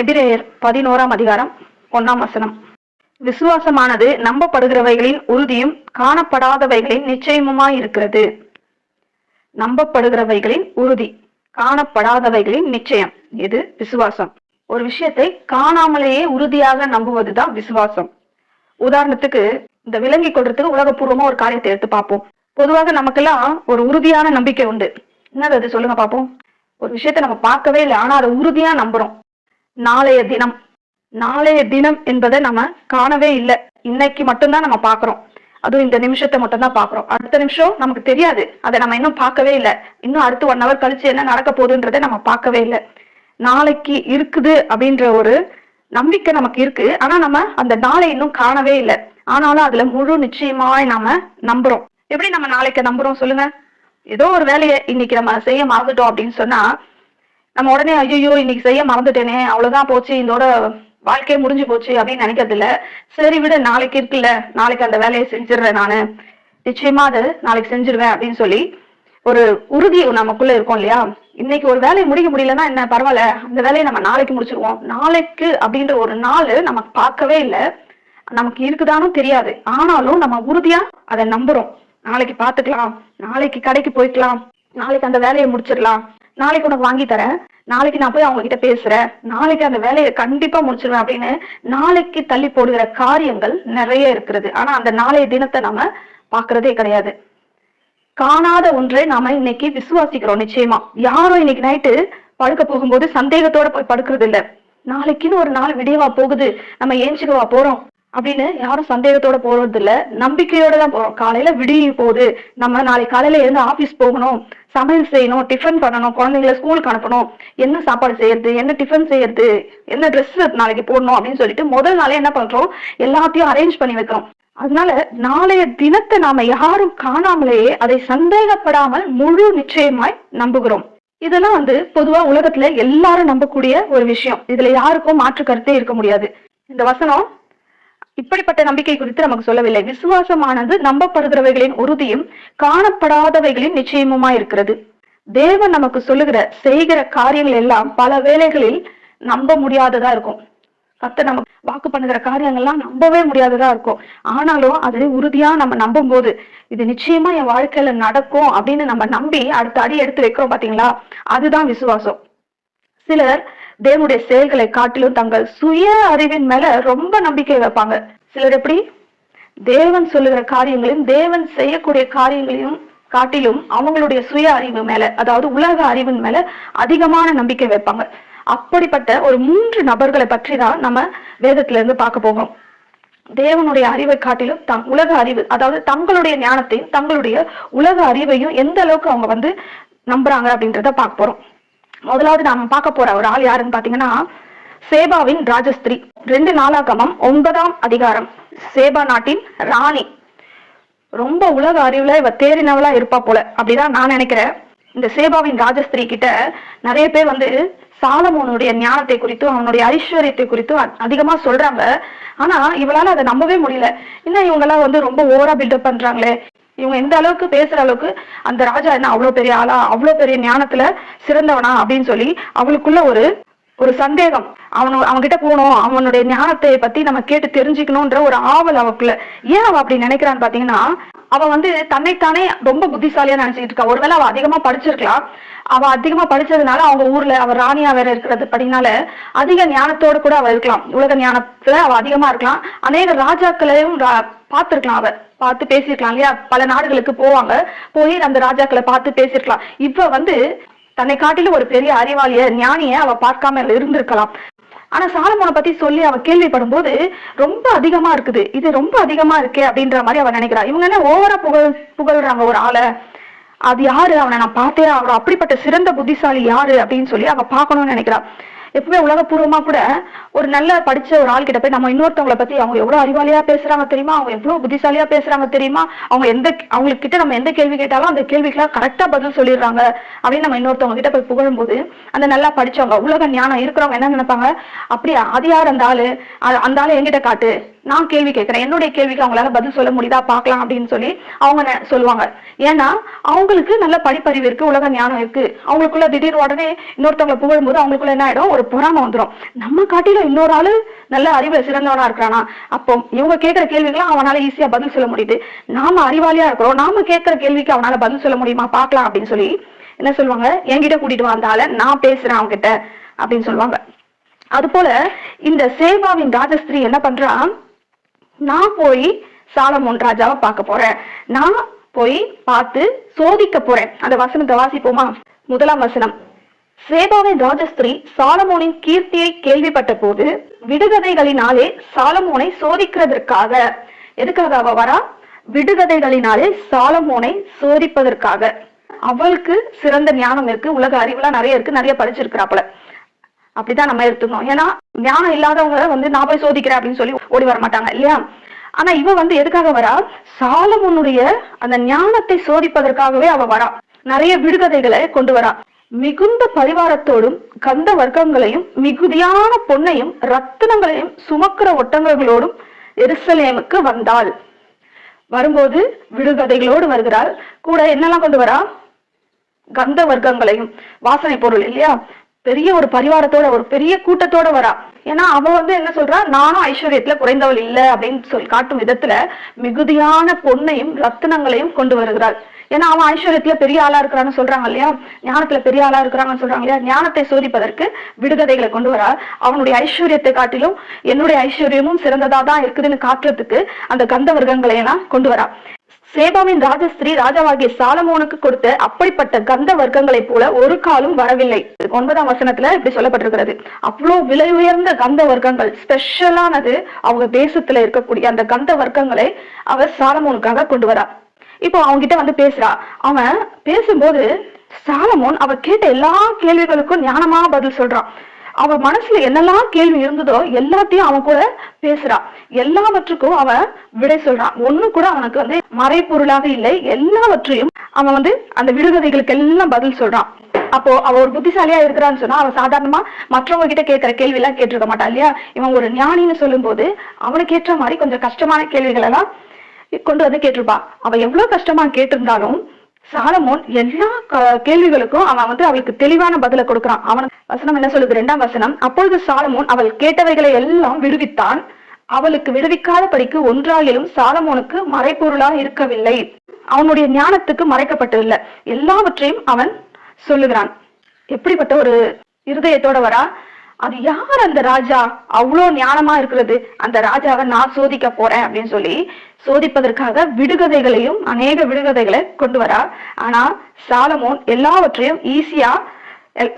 எபிரேயர் பதினோராம் அதிகாரம் ஒன்னாம் வசனம். விசுவாசமானது நம்பப்படுகிறவைகளின் உறுதியும் காணப்படாதவைகளின் நிச்சயமுமாய் இருக்கிறது நம்பப்படுகிறவைகளின் உறுதி காணப்படாதவைகளின் நிச்சயம். இது விசுவாசம். ஒரு விஷயத்தை காணாமலேயே உறுதியாக நம்புவதுதான் விசுவாசம். உதாரணத்துக்கு இந்த விளங்கி கொள்றதுக்கு உலகபூர்வமா ஒரு காரியத்தை எடுத்து பார்ப்போம். பொதுவாக நமக்கெல்லாம் ஒரு உறுதியான நம்பிக்கை உண்டு. என்னது அது? சொல்லுங்க பார்ப்போம் ஒரு விஷயத்த நம்ம பார்க்கவே இல்லை ஆனா அதை உறுதியா நம்புறோம். நாளைய தினம். நாளைய தினம் என்பதை நம்ம காணவே இல்லை. இன்னைக்கு மட்டும்தான் நம்ம பாக்குறோம் அதுவும் இந்த நிமிஷத்தை மட்டும் தான் பாக்குறோம் அடுத்த நிமிஷம் நமக்கு தெரியாது. அதை நம்ம இன்னும் பார்க்கவே இல்லை. இன்னும் அடுத்து ஒன் ஹவர் கழிச்சு என்ன நடக்க போகுதுன்றதை நம்ம பார்க்கவே இல்லை. நாளைக்கு இருக்குது அப்படின்ற ஒரு நம்பிக்கை நமக்கு இருக்கு. ஆனா நம்ம அந்த நாளை இன்னும் காணவே இல்லை. ஆனாலும் அதுல முழு நிச்சயமாய் நாம நம்புறோம். எப்படி நம்ம நாளைக்கு நம்புறோம் சொல்லுங்க? ஏதோ ஒரு வேலையை இன்னைக்கு நம்ம செய்ய மறந்துட்டோம் அப்படின்னு சொன்னா நம்ம உடனே ஐயோ இன்னைக்கு செய்ய மறந்துட்டேனே அவ்வளவுதான் போச்சு இதோட வாழ்க்கையே முடிஞ்சு போச்சு அப்படின்னு நினைக்கிறது இல்ல சரி விட நாளைக்கு இருக்குல்ல நாளைக்கு அந்த வேலையை செஞ்சிடுறேன் நானு. நிச்சயமா அது நாளைக்கு செஞ்சிருவேன் அப்படின்னு சொல்லி ஒரு உறுதி நமக்குள்ள இருக்கும் இல்லையா? இன்னைக்கு ஒரு வேலையை முடிக்க முடியலன்னா என்ன பரவாயில்ல அந்த வேலையை நம்ம நாளைக்கு முடிச்சிருவோம். நாளைக்கு அப்படின்ற ஒரு நாள் நம்ம பார்க்கவே இல்லை. நமக்கு இருக்குதானும் தெரியாது. ஆனாலும் நம்ம உறுதியா அதை நம்புறோம். நாளைக்கு பாத்துக்கலாம். நாளைக்கு கடைக்கு போய்க்கலாம். நாளைக்கு அந்த வேலையை முடிச்சிடலாம். நாளைக்கு உனக்கு வாங்கி தரேன். நாளைக்கு நான் போய் அவங்க கிட்ட பேசுறேன். நாளைக்கு அந்த வேலையை கண்டிப்பா முடிச்சிருவேன் அப்படின்னு நாளைக்கு தள்ளி போடுகிற காரியங்கள் நிறைய இருக்கிறது. ஆனா அந்த நாளைய தினத்தை நாம பாக்குறதே கிடையாது. காணாத ஒன்றை நாம இன்னைக்கு விசுவாசிக்கிறோம் நிச்சயமா. யாரும் இன்னைக்கு நைட்டு படுக்க போகும்போது சந்தேகத்தோட போய் படுக்கிறது இல்ல நாளைக்குன்னு ஒரு நாள் விடியவா போகுது. நம்ம ஏஞ்சுக்கவா போறோம். அப்படின்னு யாரும் சந்தேகத்தோட போறது இல்ல நம்பிக்கையோட தான் போறோம் காலையில விடிய போகுது. நம்ம நாளைக்கு காலையில எழுந்து ஆபீஸ் போகணும். சமையல் செய்யணும் டிஃபன் பண்ணணும் குழந்தைங்களை ஸ்கூலுக்கு அனுப்பணும். என்ன சாப்பாடு செய்யறது என்ன டிஃபன் செய்யறது என்ன ட்ரெஸ் நாளைக்கு போடணும் அப்படின்னு சொல்லிட்டு முதல் நாளே என்ன பண்றோம்? எல்லாத்தையும் அரேஞ்ச் பண்ணி வைக்கிறோம். அதனால நாளைய தினத்தை நாம யாரும் காணாமலேயே அதை சந்தேகப்படாமல் முழு நிச்சயமாய் நம்புகிறோம். இதெல்லாம் வந்து பொதுவா உலகத்துல எல்லாரும் நம்பக்கூடிய ஒரு விஷயம். இதுல யாருக்கும் மாற்று கருத்தே இருக்க முடியாது. இந்த வசனம் இப்படிப்பட்ட நம்பிக்கை குறித்து நமக்கு சொல்லவில்லை. விசுவாசமானது நம்பப்படுகிறவைகளின் உறுதியும் காணப்படாதவைகளின் நிச்சயமுமா இருக்கிறது. தேவன் நமக்கு சொல்லுகிற செய்கிற காரியங்கள் எல்லாம் பல வேளைகளில் நம்ப முடியாததா இருக்கும். கத்த நமக்கு வாக்கு பண்ணுகிற காரியங்கள்லாம் நம்பவே முடியாததா இருக்கும். ஆனாலும் அது உறுதியா நம்ம நம்பும் போது இது நிச்சயமா என் வாழ்க்கையில நடக்கும் அப்படின்னு நம்ம நம்பி அடுத்த அடி எடுத்து வைக்கிறோம் பாத்தீங்களா? அதுதான் விசுவாசம். சிலர் தேவனுடைய செயல்களை காட்டிலும் தங்கள் சுய அறிவின் மேல ரொம்ப நம்பிக்கை வைப்பாங்க. சிலர் எப்படி? தேவன் சொல்லுகிற காரியங்களையும் தேவன் செய்யக்கூடிய காரியங்களையும் காட்டிலும் அவங்களுடைய சுய அறிவு மேல அதாவது உலக அறிவின் மேல அதிகமான நம்பிக்கை வைப்பாங்க. அப்படிப்பட்ட ஒரு மூன்று நபர்களை பற்றி தான் நம்ம வேதத்துல இருந்து பார்க்க போகும் தேவனுடைய அறிவை காட்டிலும் தங் உலக அறிவு அதாவது தங்களுடைய ஞானத்தையும் தங்களுடைய உலக அறிவையும் எந்த அளவுக்கு அவங்க வந்து நம்புறாங்க அப்படின்றத பார்க்க போறோம். முதலாவது நாம பார்க்க போற ஒரு ஆள் யாருன்னு பாத்தீங்கன்னா சேபாவின் ராஜஸ்திரி. ரெண்டு நாளாகமம் ஒன்பதாம் அதிகாரம். சேபா நாட்டின் ராணி. ரொம்ப உலக அறிவுல இவ தேறினவளா இருப்பா போல. அப்படிதான் நான் நினைக்கிறேன். இந்த சேபாவின் ராஜஸ்திரி கிட்ட நிறைய பேர் வந்து சாலமோனுடைய ஞானத்தை குறித்தும் அவனுடைய ஐஸ்வர்யத்தை குறித்தும் அதிகமா சொல்றாங்க. ஆனா இவளால அதை நம்பவே முடியல. இன்னும் இவங்கெல்லாம் வந்து ரொம்ப ஓவரா பில்டப் பண்றாங்களே? இவங்க எந்த அளவுக்கு பேசுற அளவுக்கு அந்த ராஜா என்ன அவ்வளவு பெரிய ஆளா அவ்வளவு பெரிய ஞானத்துல சிறந்தவனா அப்படின்னு சொல்லி அவளுக்குள்ள ஒரு ஒரு சந்தேகம். அவனு அவன்கிட்ட போகணும். அவனுடைய ஞானத்தை பத்தி நம்ம கேட்டு தெரிஞ்சுக்கணும்ன்ற ஒரு ஆவல் அவக்குள்ள. ஏன் அவ அப்படி நினைக்கிறான்னு பாத்தீங்கன்னா அவ வந்து தன்னைத்தானே ரொம்ப புத்திசாலியா நினைச்சிட்டு இருக்கா. ஒருவேளை அவ அதிகமா படிச்சிருக்கலாம். அவ அதிகமா படிச்சதுனால அவங்க ஊர்ல அவ ராணியா வேற இருக்கிறது படினால அதிக ஞானத்தோட கூட அவ இருக்கலாம். உலக ஞானத்துல அவ அதிகமா இருக்கலாம். அநேக ராஜாக்களையும் ரா- பார்த்திருக்கலாம் அவ. பார்த்து பேசியிருக்கலாம் இல்லையா? பல நாடுகளுக்கு போவாங்க. போய் அந்த ராஜாக்களை பார்த்து பேசியிருக்கலாம். இப்ப வந்து தன்னை காட்டிலும் ஒரு பெரிய அறிவாளிய ஞானிய அவ பார்க்காம இருந்திருக்கலாம். ஆனா சாலமோனை பத்தி சொல்லி அவ கேள்விப்படும் போது ரொம்ப அதிகமா இருக்குது. இது ரொம்ப அதிகமா இருக்கே அப்படின்ற மாதிரி அவ நினைக்கிறா. இவங்க என்ன ஓவரா புகழ் புகழ்றாங்க ஒரு ஆளை? அது யாரு? அவனை நான் பார்த்தேன். அவர் அப்படிப்பட்ட சிறந்த புத்திசாலி யாரு? அப்படின்னு சொல்லி அவ பார்க்கணும்னு நினைக்கிறா. எப்பவுமே உலகபூர்வமா கூட ஒரு நல்ல படிச்ச ஒரு ஆள் கிட்ட போய் நம்ம இன்னொருத்தவங்களை பத்தி அவங்க எவ்வளவு அறிவாளியா பேசுறாங்க தெரியுமா? அவங்க எவ்வளவு புத்திசாலியா பேசுறாங்க தெரியுமா? அவங்க எந்த அவங்களுக்கு கிட்ட நம்ம எந்த கேள்வி கேட்டாலும் அந்த கேள்விக்கெல்லாம் கரெக்டா பதில் சொல்லிடுறாங்க அப்படின்னு நம்ம இன்னொருத்தவங்க கிட்ட போய் புகழும்போது அந்த நல்லா படிச்சவங்க உலக ஞானம் இருக்கிறவங்க என்ன நினைப்பாங்க? அப்படியா அது யார் அந்த ஆளு? அந்த ஆளு எங்கிட்ட காட்டு. நான் கேள்வி கேட்கிறேன். என்னுடைய கேள்விக்கு அவங்களால பதில் சொல்ல முடியுதா? பார்க்கலாம் அப்படின்னு சொல்லி அவங்க சொல்லுவாங்க. ஏன்னா அவங்களுக்கு நல்ல படிப்பறிவு இருக்கு உலக ஞானம் இருக்கு. அவங்களுக்குள்ள திடீர் உடனே இன்னொருத்தவங்களை புகழும்போது அவங்களுக்குள்ள என்ன ஆயிடும்? ஒரு பொறாம வந்துரும். நம்ம காட்டில இன்னொரு ஆளு நல்ல அறிவுல சிறந்தவனா இருக்கிறானா? அப்போ இவங்க கேட்கிற கேள்விக்கெல்லாம் அவனால ஈஸியா பதில் சொல்ல முடியுது. நாம அறிவாளியா இருக்கிறோம். நாம கேட்கிற கேள்விக்கு அவனால பதில் சொல்ல முடியுமா? பார்க்கலாம் அப்படின்னு சொல்லி என்ன சொல்லுவாங்க? என்கிட்ட கூட்டிட்டு வா அந்த ஆளை நான் பேசுறேன் அவங்க கிட்ட அப்படின்னு சொல்லுவாங்க. அது போல இந்த சேவாவின் ராஜஸ்திரி என்ன பண்றான்? நான் போய் சாலமோன் ராஜாவை பார்க்க போறேன். நான் போய் பார்த்து சோதிக்க போறேன். அந்த வசனத்தை வாசிப்போமா? முதலாம் வசனம். சேபாவின் ராஜஸ்திரி சாலமோனின் கீர்த்தியை கேள்விப்பட்ட போது விடுகதைகளினாலே சாலமோனை சோதிக்கிறதற்காக. எதுக்காக அவ வரா? விடுகதைகளினாலே சாலமோனை சோதிப்பதற்காக. அவளுக்கு சிறந்த ஞானம் இருக்கு. உலக அறிவுலாம் நிறைய இருக்கு. நிறைய படிச்சிருக்கிறாப்புல. அப்படிதான் நம்ம எடுத்துக்கணும். ஏன்னா ஞானம் இல்லாதவங்க வந்து நான் போய் சோதிக்கிறேன் அப்படின்னு சொல்லி ஓடி வர மாட்டாங்க இல்லையா? ஆனா இவ வந்து எதுக்காக வரா? சாலமுன்னுடைய அந்த ஞானத்தை சோதிப்பதற்காகவே அவ வரா. நிறைய விடுகதைகளை கொண்டு வரா. மிகுந்த பரிவாரத்தோடும் கந்த வர்க்கங்களையும் மிகுதியான பொன்னையும் ரத்தினங்களையும் சுமக்கிற ஒட்டங்கங்களோடும் எருசலேமுக்கு வந்தாள். வரும்போது விடுகதைகளோடு வருகிறாள். கூட என்னெல்லாம் கொண்டு வரா? கந்த வர்க்கங்களையும் வாசனை பொருள் இல்லையா? பெரிய ஒரு பரிவாரத்தோட ஒரு பெரிய கூட்டத்தோட வரா. ஏன்னா அவ வந்து என்ன சொல்றா? நானும் ஐஸ்வர்யத்துல குறைந்தவள் இல்ல அப்படின்னு சொல்லி காட்டும் விதத்துல மிகுதியான பொன்னையும் ரத்தினங்களையும் கொண்டு வருகிறாள். ஏன்னா அவன் ஐஸ்வர்யத்துல பெரிய ஆளா இருக்கிறான்னு சொல்றாங்க இல்லையா? ஞானத்துல பெரிய ஆளா இருக்கிறாங்கன்னு சொல்றாங்க இல்லையா? ஞானத்தை சோதிப்பதற்கு விடுகதைகளை கொண்டு வரா. அவனுடைய ஐஸ்வர்யத்தை காட்டிலும் என்னுடைய ஐஸ்வர்யமும் சிறந்ததா தான் இருக்குதுன்னு காட்டுறதுக்கு அந்த கந்த வர்க்கங்களை எல்லாம் கொண்டு வரா. சேபாவின் ராஜஸ்திரீ ராஜாவாகிய சாலமோனுக்கு கொடுத்த அப்படிப்பட்ட கந்த வர்க்கங்களைப் போல ஒரு காலும் வரவில்லை. ஒன்பதாம் வசனத்துல இப்படி சொல்லப்பட்டிருக்கிறது. அவ்வளோ விலை உயர்ந்த கந்த வர்க்கங்கள் ஸ்பெஷலானது அவங்க தேசத்துல இருக்கக்கூடிய அந்த கந்த வர்க்கங்களை அவர் சாலமோனுக்காக கொண்டு வரா இப்போ அவங்க கிட்ட வந்து பேசுறா. அவன் பேசும்போது சாலமோன் அவ கேட்ட எல்லா கேள்விகளுக்கும் ஞானமா பதில் சொல்றான். அவ மனசுல என்னெல்லாம் கேள்வி இருந்ததோ எல்லாத்தையும் அவன் கூட பேசுறான் எல்லாவற்றுக்கும் அவன் விடை சொல்றான் ஒண்ணு கூட அவனுக்கு வந்து மறைப்பொருளாக இல்லை. எல்லாவற்றையும் அவன் வந்து அந்த விடுகதைகளுக்கு எல்லாம் பதில் சொல்றான் அப்போ அவ ஒரு புத்திசாலியா இருக்கிறான்னு சொன்னா அவன் சாதாரணமா மற்றவங்க கிட்ட கேட்கிற கேள்வி எல்லாம் கேட்டிருக்க மாட்டான் இல்லையா? இவன் ஒரு ஞானின்னு சொல்லும் போது அவனுக்கு ஏற்ற மாதிரி கொஞ்சம் கஷ்டமான கேள்விகள் எல்லாம் கொண்டு வந்து கேட்டிருப்பான் அவ எவ்வளவு கஷ்டமா கேட்டிருந்தாலும் சாலமோன் எல்லா கேள்விகளுக்கும் அவன் வந்து அவளுக்கு தெளிவான பதிலை கொடுக்கறான். அவன் வசனம் என்ன சொல்லுது? ரெண்டாம் வசனம் அப்பொழுது சாலமோன் அவள் கேட்டவைகளை எல்லாம் விடுவித்தான். அவளுக்கு விடுவிக்காத படிக்கு ஒன்றாகிலும் சாலமோனுக்கு மறைப்பொருளா இருக்கவில்லை. அவனுடைய ஞானத்துக்கு மறைக்கப்பட்டதில்லை எல்லாவற்றையும் அவன் சொல்லுகிறான். எப்படிப்பட்ட ஒரு இருதயத்தோட வரா? அது யார் அந்த ராஜா? அவ்வளோ ஞானமா இருக்கிறது. அந்த ராஜாவை நான் சோதிக்க போறேன் அப்படின்னு சொல்லி சோதிப்பதற்காக விடுகதைகளையும் அநேக விடுகதைகளை கொண்டு வரா. ஆனா சாலமோன் எல்லாவற்றையும் ஈஸியா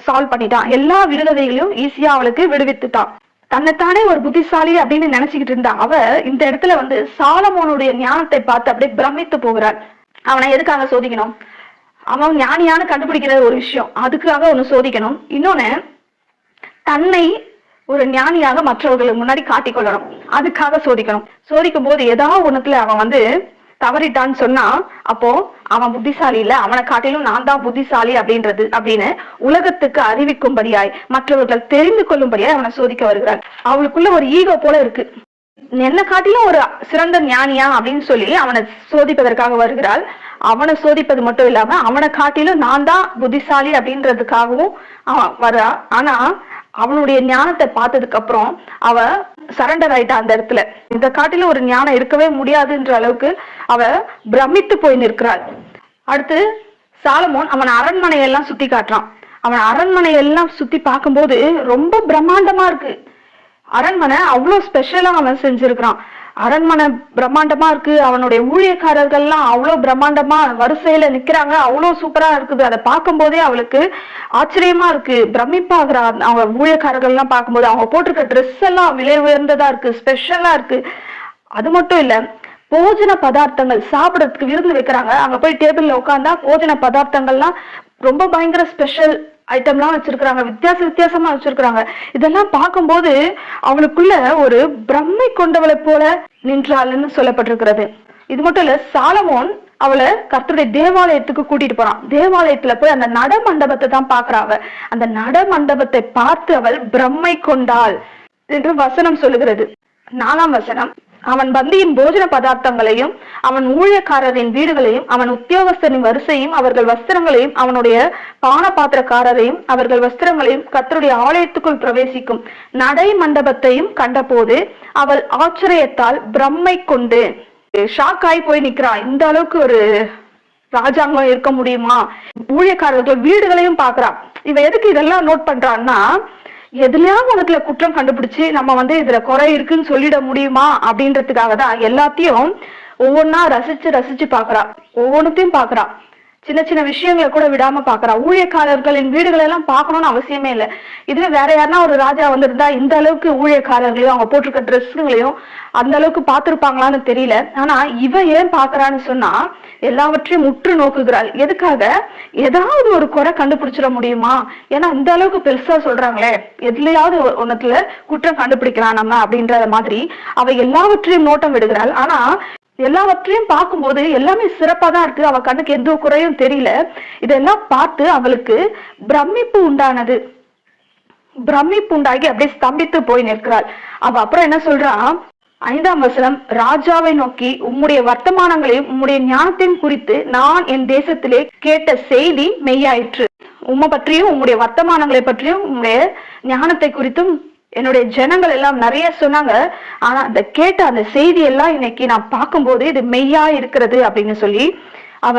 சால்வ் பண்ணிட்டான். எல்லா விடுகதைகளையும் ஈஸியா அவளுக்கு விடுவித்துட்டான். தன்னைத்தானே ஒரு புத்திசாலி அப்படின்னு நினைச்சுக்கிட்டு இருந்த அவ இந்த இடத்துல வந்து சாலமோனுடைய ஞானத்தை பார்த்து அப்படியே பிரமித்து போகிறாள். அவனை எதுக்காக சோதிக்கணும்? அவன் ஞானியான கண்டுபிடிக்கிறது ஒரு விஷயம். அதுக்காக ஒன்னு சோதிக்கணும். இன்னொன்னு தன்னை ஒரு ஞானியாக மற்றவர்களுக்கு முன்னாடி காட்டிக்கொள்ளணும். அதுக்காக சோதிக்கணும். சோதிக்கும் போது ஏதாவது ஒண்ணுத்துல அவன் வந்து தவறிட்டான்னு சொன்னா அப்போ அவன் புத்திசாலி இல்ல. அவனை காட்டிலும் நான் தான் புத்திசாலி அப்படின்றது அப்படின்னு உலகத்துக்கு அறிவிக்கும்படியாய் மற்றவர்கள் தெரிந்து கொள்ளும்படியாய் அவனை சோதிக்க வருகிறார் அவளுக்குள்ள ஒரு ஈகோ போல இருக்கு. என்ன காட்டிலும் ஒரு சிறந்த ஞானியா அப்படின்னு சொல்லி அவனை சோதிப்பதற்காக வருகிறாள். அவனை சோதிப்பது மட்டும் இல்லாம அவனை காட்டிலும் நான் தான் புத்திசாலி அப்படின்றதுக்காகவும் அவன் வரா. ஆனா அவனுடைய ஞானத்தை பார்த்ததுக்கு அப்புறம் அவ சரண்டர் ஆயிட்டா அந்த இடத்துல. இந்த காட்டிலும் ஒரு ஞானம் இருக்கவே முடியாதுன்ற அளவுக்கு அவ பிரமித்து போய் நிற்கிறாள். அடுத்து சாலமோன் அவன் அரண்மனையெல்லாம் சுத்தி காட்டுறான். அவன் அரண்மனையெல்லாம் சுத்தி பார்க்கும்போது ரொம்ப பிரம்மாண்டமா இருக்கு. அரண்மனை அவ்வளோ ஸ்பெஷலா அவன் செஞ்சிருக்கிறான். அரண்மனை பிரம்மாண்டமா இருக்கு. அவனுடைய ஊழியக்காரர்கள்லாம் அவ்வளோ பிரம்மாண்டமா வரிசையில நிக்கிறாங்க. அவ்வளோ சூப்பரா இருக்குது. அதை பார்க்கும்போதே அவளுக்கு ஆச்சரியமா இருக்கு. பிரமிப்பாகிறா அவங்க ஊழியக்காரர்கள்லாம் பார்க்கும்போது அவங்க போட்டிருக்க ட்ரெஸ் எல்லாம் விலை உயர்ந்ததா இருக்கு. ஸ்பெஷலா இருக்கு. அது மட்டும் இல்ல போஜன பதார்த்தங்கள் சாப்பிடறதுக்கு விருந்து வைக்கிறாங்க. அங்க போய் டேபிள்ல உட்காந்தா போஜன பதார்த்தங்கள்லாம் ரொம்ப பயங்கர ஸ்பெஷல் ஐட்டம்லாம் வச்சிருக்கிறாங்க வித்தியாச வித்தியாசமா வச்சிருக்கிறாங்க. இதெல்லாம் பார்க்கும்போது அவளுக்குள்ள ஒரு பிரம்மை கொண்டவளை போல நின்றாள்னு சொல்லப்பட்டிருக்கிறது. இது மட்டும் இல்ல சாலமோன் அவளை கர்த்தருடைய தேவாலயத்துக்கு கூட்டிட்டு போறான். தேவாலயத்துல போய் அந்த நட மண்டபத்தை தான் பாக்குறாங்க அந்த நட மண்டபத்தை பார்த்து அவள் பிரம்மை கொண்டாள் என்று வசனம் சொல்லுகிறது. நாலாம் வசனம். அவன் பந்தியின் போஜன பதார்த்தங்களையும் அவன் ஊழியக்காரரின் வீடுகளையும் அவன் உத்தியோகஸ்தரின் வரிசையும் அவர்கள் வஸ்திரங்களையும் அவனுடைய பானபாத்திரக்காரரையும் அவர்கள் வஸ்திரங்களையும் கத்தருடைய ஆலயத்துக்குள் பிரவேசிக்கும் நடை மண்டபத்தையும் கண்டபோது அவள் ஆச்சரியத்தால் பிரம்மை கொண்டு ஷாக் ஆகி போய் நிக்கிறா இந்த அளவுக்கு ஒரு ராஜாங்கம் இருக்க முடியுமா? ஊழியக்காரர்கள் வீடுகளையும் பாக்குறான் இவ எதுக்கு இதெல்லாம் நோட் பண்றான்னா எதுலயாவது உனக்குல குற்றம் கண்டுபிடிச்சு நம்ம வந்து இதுல குறை இருக்குன்னு சொல்லிட முடியுமா அப்படின்றதுக்காக தான் எல்லாத்தையும் ஒவ்வொன்னா ரசிச்சு ரசிச்சு பாக்குறா ஒவ்வொன்றுத்தையும் பாக்குறா சின்ன சின்ன விஷயங்களை கூட விடாம பாக்குறா. ஊழியக்காரர்களின் வீடுகளை எல்லாம் பாக்கணும்னு அவசியமே இல்லை. இதுவே வேற யாருன்னா ஒரு ராஜா வந்திருந்தா இந்த அளவுக்கு ஊழியக்காரர்களையும் அவங்க போட்டிருக்க ட்ரெஸ்ஸுங்களையும் அந்த அளவுக்கு பார்த்திருப்பாங்களான்னு தெரியல. ஆனா இவ ஏன் பாக்குறான்னு சொன்னா எல்லாவற்றையும் முற்று நோக்குகிறாள். எதுக்காக? ஏதாவது ஒரு குறை கண்டுபிடிச்சிட முடியுமா? ஏன்னா இந்த அளவுக்கு பெருசா சொல்றாங்களே. எதுலயாவது ஒன்னத்துல குற்றம் கண்டுபிடிக்கலாம் நம்ம அப்படின்ற மாதிரி அவ எல்லாவற்றையும் நோட்டம் விடுகிறாள். ஆனா எல்லாவற்றையும் பார்க்கும்போது எல்லாமே சிறப்பா தான் இருக்கு. அவ கண்ணுக்கு எந்த குறையும் தெரியல. இதெல்லாம் பார்த்து அவளுக்கு பிரமிப்பு உண்டானது. பிரமிப்பு உண்டாகி அப்படியே ஸ்தம்பித்து போய் நிற்கிறாள். அவ அப்புறம் என்ன சொல்றா? ஐந்தாம் வசனம் ராஜாவை நோக்கி உம்முடைய வர்த்தமானங்களையும் உம்முடைய ஞானத்தையும் குறித்து நான் என் தேசத்திலே கேட்ட செய்தி மெய்யாயிற்று. உம்மை பற்றியும் உம்முடைய வர்த்தமானங்களை பற்றியும் உம்முடைய ஞானத்தை குறித்தும் என்னுடைய ஜனங்கள் எல்லாம் நிறைய சொன்னாங்க. ஆனா அந்த கேட்ட அந்த செய்தி எல்லாம் இன்னைக்கு நான் பார்க்கும்போது இது மெய்யா இருக்கிறது அப்படின்னு சொல்லி அவ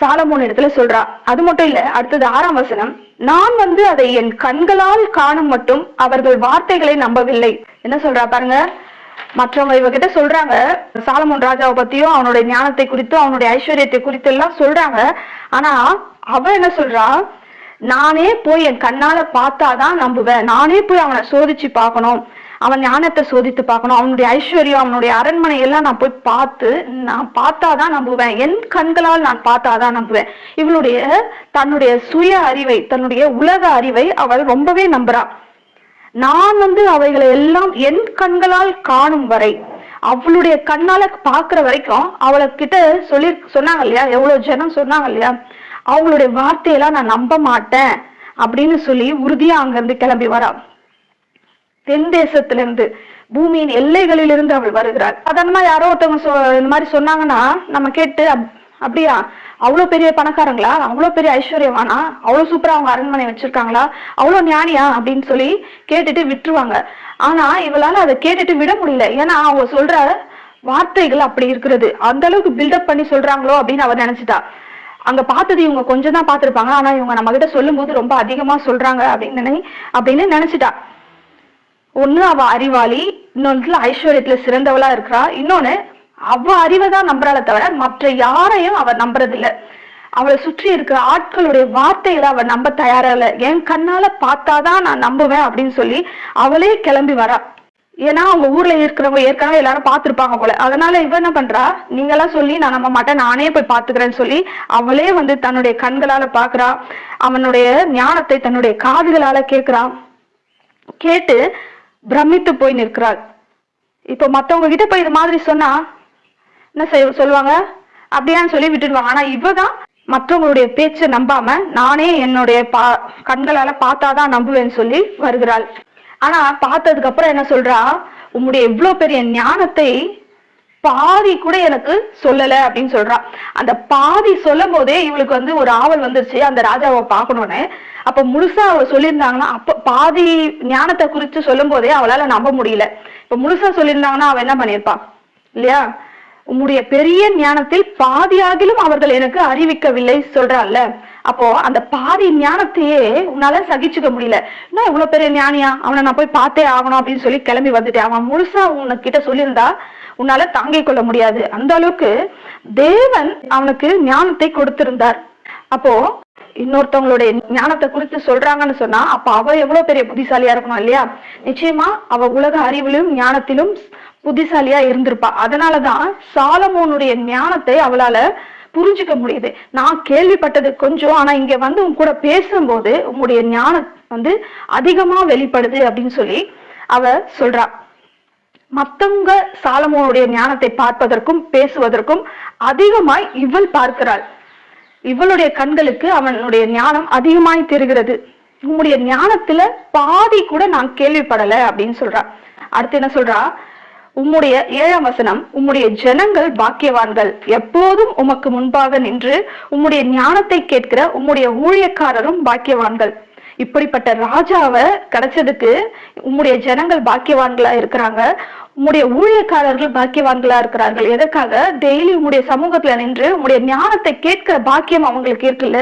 சாலமோன் இடத்துல சொல்றா. அது மட்டும் இல்ல அடுத்தது ஆறாம் வசனம். நான் வந்து அதை என் கண்களால் காணும் மட்டும் அவர்கள் வார்த்தைகளை நம்பவில்லை. என்ன சொல்றா பாருங்க. மற்றவங்க இவகிட்ட சொல்றாங்க. சாலமோன் ராஜாவை பத்தியும் அவனுடைய ஞானத்தை குறித்தும் அவனுடைய ஐஸ்வர்யத்தை குறித்து எல்லாம் சொல்றாங்க. ஆனா அவ என்ன சொல்றா? நானே போய் என் கண்ணால பார்த்தாதான் நம்புவேன். நானே போய் அவனை சோதிச்சு பார்க்கணும். அவன் ஞானத்தை சோதித்து பார்க்கணும். அவனுடைய ஐஸ்வர்யம் அவனுடைய அரண்மனை எல்லாம் நான் போய் பார்த்து நான் பார்த்தாதான் நம்புவேன். என் கண்களால் நான் பார்த்தாதான் நம்புவேன். இவளுடைய தன்னுடைய சுய அறிவை தன்னுடைய உலக அறிவை அவள் ரொம்பவே நம்புறா. நான் வந்து அவைகளை எல்லாம் என் கண்களால் காணும் வரை அவளுடைய கண்ணால பாக்குற வரைக்கும் அவளை கிட்ட சொல்லி சொன்னாங்க இல்லையா? எவ்வளவு ஜனம் சொன்னாங்க இல்லையா? அவங்களுடைய வார்த்தையெல்லாம் நான் நம்ப மாட்டேன் அப்படின்னு சொல்லி உறுதியா அங்கிருந்து கிளம்பி வரா. தென் தேசத்திலிருந்து பூமியின் எல்லைகளிலிருந்து அவள் வருகிறாள். சாதாரணமா யாரோ ஒருத்தவங்க சொ- இந்த மாதிரி சொன்னாங்கன்னா நம்ம கேட்டு அப்- அப்படியா? அவ்வளவு பெரிய பணக்காரங்களா? அவ்வளவு பெரிய ஐஸ்வர்யவானா? அவ்வளவு சூப்பரா அவங்க அரண்மனை வச்சிருக்காங்களா? அவ்வளவு ஞானியா? அப்படின்னு சொல்லி கேட்டுட்டு விட்டுருவாங்க. ஆனா இவளால அதை கேட்டுட்டு விட முடியல. ஏன்னா அவங்க சொல்ற வார்த்தைகள் அப்படி இருக்கிறது. அந்த அளவுக்கு பில்டப் பண்ணி சொல்றாங்களோ அப்படின்னு அவ நினைச்சிட்டா. அங்க பார்த்தது இவங்க கொஞ்சம் தான் பார்த்திருப்பாங்க. ஆனா இவங்க நம்ம கிட்ட சொல்லும்போது ரொம்ப அதிகமா சொல்றாங்க அப்படின்னு நினை அப்படின்னு நினைச்சிட்டா. ஒண்ணு அவ அறிவாளி இன்னொன்றுல ஐஸ்வர்யத்துல சிறந்தவளா இருக்கிறா. இன்னொன்னு அவ அறிவை தான் நம்புறாள தவிர மற்ற யாரையும் அவ நம்புறதில்ல. அவளை சுற்றி இருக்கிற ஆட்களுடைய வார்த்தைகளை அவ நம்ப தயாரா இல்லை. என் கண்ணால பார்த்தாதான் நான் நம்புவேன் அப்படின்னு சொல்லி அவளே கிளம்பி வரா. ஏன்னா அவங்க ஊர்ல இருக்கிறவங்க ஏற்கனவே எல்லாரும் பாத்துருப்பாங்க போல. அதனால இவ என்ன பண்றா? நீங்களாம் சொல்லி நான் நம்ப மாட்டேன் நானே போய் பாத்துக்கிறேன்னு சொல்லி அவளே வந்து தன்னுடைய கண்களால பாக்குறா அவனுடைய ஞானத்தை தன்னுடைய காதுகளால கேக்குறா கேட்டு பிரமித்து போய் நிற்கிறாள். இப்போ மத்தவங்க கிட்ட போய் இது மாதிரி சொன்னா என்ன செய்ய சொல்லுவாங்க? அப்படியான்னு சொல்லி விட்டுடுவாங்க. ஆனா இவதான் மற்றவங்களுடைய பேச்சை நம்பாம நானே என்னுடைய பா கண்களால பார்த்தாதான் நம்புவேன்னு சொல்லி வருகிறாள். ஆனா பார்த்ததுக்கு அப்புறம் என்ன சொல்றா? உங்களுடைய எவ்வளவு பெரிய ஞானத்தை பாதி கூட எனக்கு சொல்லல அப்படின்னு சொல்றா. அந்த பாதி சொல்லும் போதே இவளுக்கு வந்து ஒரு ஆவல் வந்துருச்சு அந்த ராஜாவை பார்க்கணும்னு. அப்ப முழுசா அவ சொல்லியிருந்தாங்கன்னா அப்ப பாதி ஞானத்தை குறித்து சொல்லும் போதே அவளால நம்ப முடியல. இப்ப முழுசா சொல்லியிருந்தாங்கன்னா அவ என்ன பண்ணிருப்பா இல்லையா உம்முடைய பெரிய ஞானத்தில் பாதியாகிலும் அவர்கள் எனக்கு அறிவிக்கவில்லை சொல்றாள்ல. அப்போ அந்த பாதி ஞானத்தையே உன்னால சகிச்சுக்க முடியல. நான் இவ்வளவு பெரிய ஞானியா? அவனை நான் போய் பார்த்தே ஆகணும் அப்படின்னு சொல்லி கிளம்பி வந்துட்டேன். அவன் முழுசா உனக்கிட்ட சொல்லியிருந்தா உன்னால தாங்கிக் கொள்ள முடியாது. அந்த அளவுக்கு தேவன் அவனுக்கு ஞானத்தை கொடுத்திருந்தார். அப்போ இன்னொருத்தவங்களுடைய ஞானத்தை குறித்து சொல்றாங்கன்னு சொன்னா அப்ப அவ எவ்வளவு பெரிய புத்திசாலியா இருக்கணும் இல்லையா? நிச்சயமா அவ உலக அறிவிலும் ஞானத்திலும் புத்திசாலியா இருந்திருப்பா. அதனாலதான் சாலமோனுடைய ஞானத்தை அவளால புரிஞ்சுக்க முடியுது. நான் கேள்விப்பட்டது கொஞ்சம் ஆனா இங்க வந்து உன் கூட பேசும்போது உங்களுடைய ஞானம் வந்து அதிகமா வெளிப்படுது அப்படின்னு சொல்லி அவ சொல்றா. மத்தவங்க சாலமோனுடைய ஞானத்தை பார்ப்பதற்கும் பேசுவதற்கும் அதிகமாய் இவள் பார்க்கிறாள். இவளுடைய கண்களுக்கு அவனுடைய ஞானம் அதிகமாய் தெரிகிறது. உங்களுடைய ஞானத்துல பாதி கூட நான் கேள்விப்படல அப்படின்னு சொல்றா. அடுத்து என்ன சொல்றா? உம்முடைய ஏழாம் வசனம் உம்முடைய ஜனங்கள் பாக்கியவான்கள். எப்போதும் உமக்கு முன்பாக நின்று உம்முடைய ஞானத்தை கேட்கிற உம்முடைய ஊழியக்காரரும் பாக்கியவான்கள். இப்படிப்பட்ட ராஜாவை கிடைச்சதுக்கு உம்முடைய ஜனங்கள் பாக்கியவான்களா இருக்கிறாங்க. உம்முடைய ஊழியக்காரர்கள் பாக்கியவான்களா இருக்கிறார்கள். எதற்காக? டெய்லி உம்முடைய சமூகத்துல நின்று உம்முடைய ஞானத்தை கேட்கிற பாக்கியம் அவங்களுக்கு இருக்குல்ல.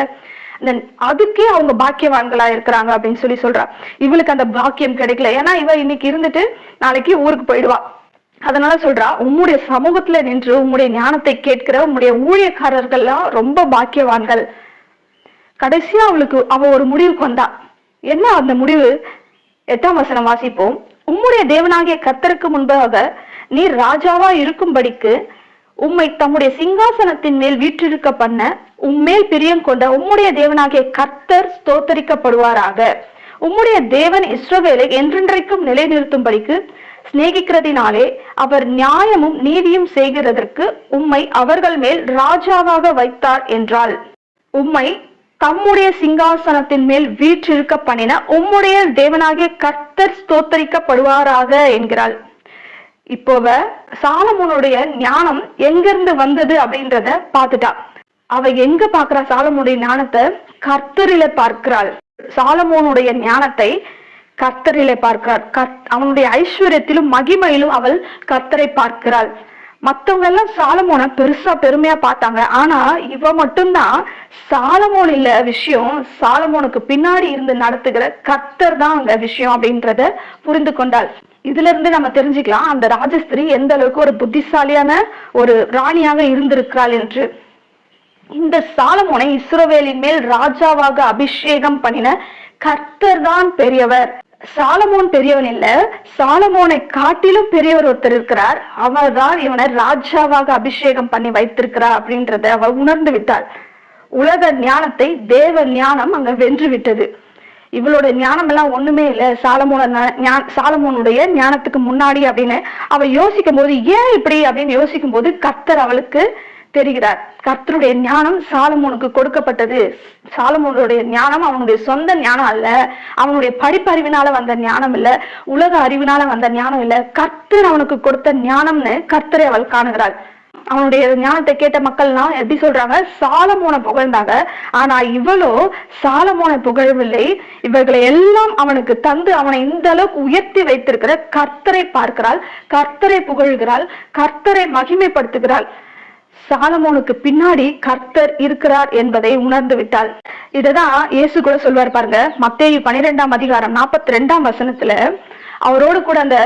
அதுக்கே அவங்க பாக்கியவான்களா இருக்கிறாங்க அப்படின்னு சொல்லி சொல்றா. இவளுக்கு அந்த பாக்கியம் கிடைக்கல. ஏன்னா இவ இன்னைக்கு இருந்துட்டு நாளைக்கு ஊருக்கு போயிடுவா. அதனால சொல்றா உம்முடைய சமூகத்துல நின்று உம்முடைய ஞானத்தை கேட்கிற உம்முடைய ஊழியக்காரர்கள்லாம் ரொம்ப பாக்கியவான்கள். கடைசியா அவளுக்கு அவ ஒரு முடிவுக்கு வந்தா. என்ன அந்த முடிவு? எட்டாம் வசனம் வாசிப்போம். உம்முடைய தேவனாகிய கர்த்தருக்கு முன்பாக நீர் ராஜாவா இருக்கும்படிக்கு உம்மை தம்முடைய சிங்காசனத்தின் மேல் வீற்றிருக்க பண்ண உம்மேல் பிரியம் கொண்ட உம்முடைய தேவனாகிய கர்த்தர் ஸ்தோத்தரிக்கப்படுவாராக. உம்முடைய தேவன் இஸ்ரோவேலை என்றென்றைக்கும் நிலைநிறுத்தும்படிக்கு சிநேகிக்கிறதினாலே அவர் நியாயமும் நீதியும் செய்கிறதற்கு உம்மை அவர்கள் மேல் ராஜாவாக வைத்தார் என்றால் உம்மை தம்முடைய சிங்காசனத்தின் மேல் வீற்றிருக்க பண்ணின உம்முடைய தேவனாகிய கர்த்தர் ஸ்தோத்தரிக்கப்படுவாராக என்கிறாள். இப்போவ சாலமோனுடைய ஞானம் எங்கிருந்து வந்தது அப்படின்றத பார்த்துட்டா. அவ எங்க பாக்குறா சாலமோனுடைய ஞானத்தை? கர்த்தரில பார்க்கிறாள். சாலமோனுடைய ஞானத்தை கர்த்தரிலே பார்க்கிறார். அவனுடைய ஐஸ்வர்யத்திலும் மகிமையிலும் அவள் கர்த்தரை பார்க்கிறாள். மத்தவங்க எல்லாம் சாலமோனை பெருசா பெருமையா பார்த்தாங்க. ஆனா இவ மட்டும்தான் சாலமோன் இல்ல விஷயம் சாலமோனுக்கு பின்னாடி இருந்து நடத்துகிற கர்த்தர் தான் அங்க விஷயம் அப்படின்றத புரிந்து கொண்டாள். இதுல இருந்து நம்ம தெரிஞ்சுக்கலாம் அந்த ராஜஸ்திரி எந்த அளவுக்கு ஒரு புத்திசாலியான ஒரு ராணியாக இருந்திருக்கிறாள் என்று. இந்த சாலமோனை இஸ்ரோவேலின் மேல் ராஜாவாக அபிஷேகம் பண்ணின கர்த்தர் தான் பெரியவர். சாலமோன் பெரியவன் இல்ல சாலமோனை காட்டிலும் பெரியவர் ஒருத்தர் இருக்கிறார். அவர் தான் இவனை ராஜாவாக அபிஷேகம் பண்ணி வைத்திருக்கிறார் அப்படின்றத அவள் உணர்ந்து விட்டாள் உலக ஞானத்தை தேவ ஞானம் அங்க வென்று விட்டது. இவளோட ஞானம் எல்லாம் ஒண்ணுமே இல்ல. சாலமோன சாலமோனுடைய ஞானத்துக்கு முன்னாடி அப்படின்னு அவ யோசிக்கும் போது ஏன் இப்படி அப்படின்னு யோசிக்கும் போது கத்தர் அவளுக்கு தெரிகிறார். கர்த்தருடைய ஞானம் சாலமோனுக்கு கொடுக்கப்பட்டது. சாலமோனுடைய ஞானம் அவனுடைய சொந்த ஞானம் அல்ல. அவனுடைய படிப்பறிவினால வந்த ஞானம் இல்ல. உலக அறிவினால வந்த ஞானம் இல்ல. கர்த்தர் அவனுக்கு கொடுத்த ஞானம்னு கர்த்தரை அவள் காணுகிறாள். அவனுடைய ஞானத்தை கேட்ட மக்கள்லாம் எப்படி சொல்றாங்க? சாலமோனை புகழ்ந்தாங்க. ஆனா இவளோ சாலமோனை புகழவில்லை. இவர்களை எல்லாம் அவனுக்கு தந்து அவனை இந்த அளவுக்கு உயர்த்தி வைத்திருக்கிற கர்த்தரை பார்க்கிறாள். கர்த்தரை புகழ்கிறாள். கர்த்தரை மகிமைப்படுத்துகிறாள். சாலமோனுக்கு பின்னாடி கர்த்தர் இருக்கிறார் என்பதை உணர்ந்து விட்டாள். இததான் இயேசு கூட சொல்வார் பாருங்க. மத்தேயு பனிரெண்டாம் அதிகாரம் நாற்பத்தி ரெண்டாம் வசனத்துல அவரோடு கூட அந்த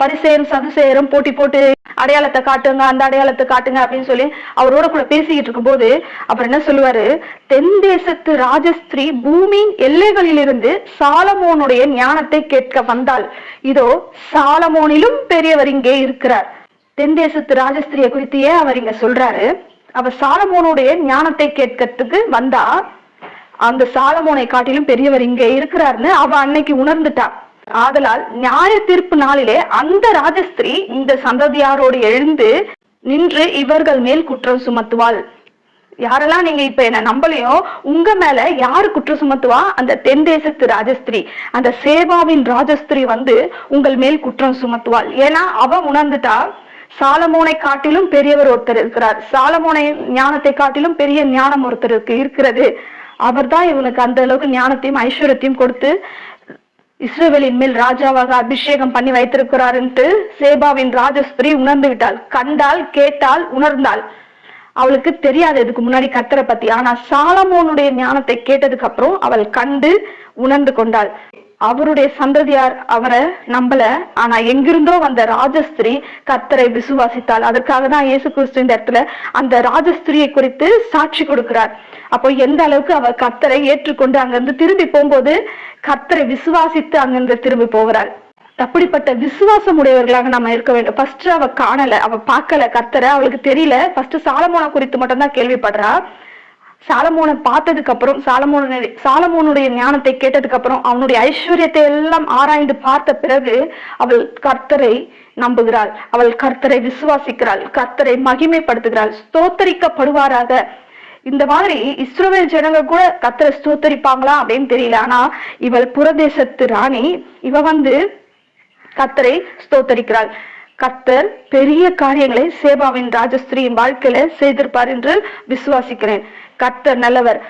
பரிசேரும் சதுசேரும் போட்டி போட்டு அடையாளத்தை காட்டுங்க அந்த அடையாளத்தை காட்டுங்க அப்படின்னு சொல்லி அவரோட கூட பேசிக்கிட்டு இருக்கும்போது அவர் என்ன சொல்லுவாரு? தென் தேசத்து ராஜஸ்திரீ பூமியின் எல்லைகளிலிருந்து சாலமோனுடைய ஞானத்தை கேட்க வந்தாள். இதோ சாலமோனிலும் பெரியவர் இங்கே இருக்கிறார். தென் தேசத்து ராஜஸ்திரியை குறித்தியே அவர் இங்க சொல்றாரு? அவ சாலமோனுடைய ஞானத்தை கேட்கறதுக்கு வந்தா அந்த சாலமோனை காட்டிலும் பெரியவர் இங்க இருக்கிறாருன்னு அவ அன்னைக்கு உணர்ந்துட்டா. ஆதலால் நியாய தீர்ப்பு நாளிலே அந்த ராஜஸ்திரி இந்த சந்ததியாரோடு எழுந்து நின்று இவர்கள் மேல் குற்றம் சுமத்துவாள். யாரெல்லாம் நீங்க இப்ப என்ன நம்பலையோ உங்க மேல யாரு குற்றம் சுமத்துவா? அந்த தென் தேசத்து ராஜஸ்திரி. அந்த சேவாவின் ராஜஸ்திரி வந்து உங்கள் மேல் குற்றம் சுமத்துவாள். ஏன்னா அவ உணர்ந்துட்டா சாலமோனை காட்டிலும் பெரியவர் ஒருத்தர் இருக்கிறார். சாலமோனை ஞானத்தை காட்டிலும் பெரிய ஞானம் ஒருத்தருக்கு இருக்கிறது. அவர் தான் இவனுக்கு அந்த அளவுக்கு ஞானத்தையும் ஐஸ்வர்யத்தையும் கொடுத்து இஸ்ரவேலின் மேல் ராஜாவாக அபிஷேகம் பண்ணி வைத்திருக்கிறாருன்ட்டு சேபாவின் ராஜஸ்திரி உணர்ந்து விட்டாள். கண்டால் கேட்டாள் உணர்ந்தாள். அவளுக்கு தெரியாது இதுக்கு முன்னாடி கத்தரை பத்தி. ஆனா சாலமோனுடைய ஞானத்தை கேட்டதுக்கு அப்புறம் அவள் கண்டு உணர்ந்து கொண்டாள். அவருடைய சந்ததியார் அவரை நம்பல. ஆனா எங்கிருந்தோ வந்த ராஜஸ்திரி கத்தரை விசுவாசித்தாள். அதற்காக தான் இயேசு கிறிஸ்து இந்த இடத்துல அந்த ராஜஸ்திரியை குறித்து சாட்சி கொடுக்கிறார். அப்போ எந்த அளவுக்கு அவ கத்தரை ஏற்றுக்கொண்டு அங்கிருந்து திரும்பி போகும்போது கத்தரை விசுவாசித்து அங்கிருந்து திரும்பி போகிறாள் அப்படிப்பட்ட விசுவாசம் உடையவர்களாக நம்ம இருக்க வேண்டும். ஃபர்ஸ்ட் அவ காணல அவ பார்க்கல கத்தரை. அவளுக்கு தெரியல. ஃபர்ஸ்ட் சாலமோனா குறித்து மட்டும்தான் கேள்விப்படுறா. சாலமோனை பார்த்ததுக்கு அப்புறம் சாலமோனுடைய சாலமோனுடைய ஞானத்தை கேட்டதுக்கு அப்புறம் அவனுடைய ஐஸ்வர்யத்தை எல்லாம் ஆராய்ந்து பார்த்த பிறகு அவள் கர்த்தரை நம்புகிறாள். அவள் கர்த்தரை விசுவாசிக்கிறாள். கர்த்தரை மகிமைப்படுத்துகிறாள். ஸ்தோத்தரிக்கப்படுவாராக. இந்த மாதிரி இஸ்ரோவேல் ஜனங்க கூட கர்த்தரை ஸ்தோத்தரிப்பாங்களா அப்படின்னு தெரியல. ஆனா இவள் புறதேசத்து ராணி இவ வந்து கர்த்தரை ஸ்தோத்தரிக்கிறாள். கர்த்தர் பெரிய காரியங்களை சேபாவின் ராஜஸ்திரியின் வாழ்க்கையில செய்திருப்பார் என்று விசுவாசிக்கிறேன். கர்த்தர் நல்லவர்.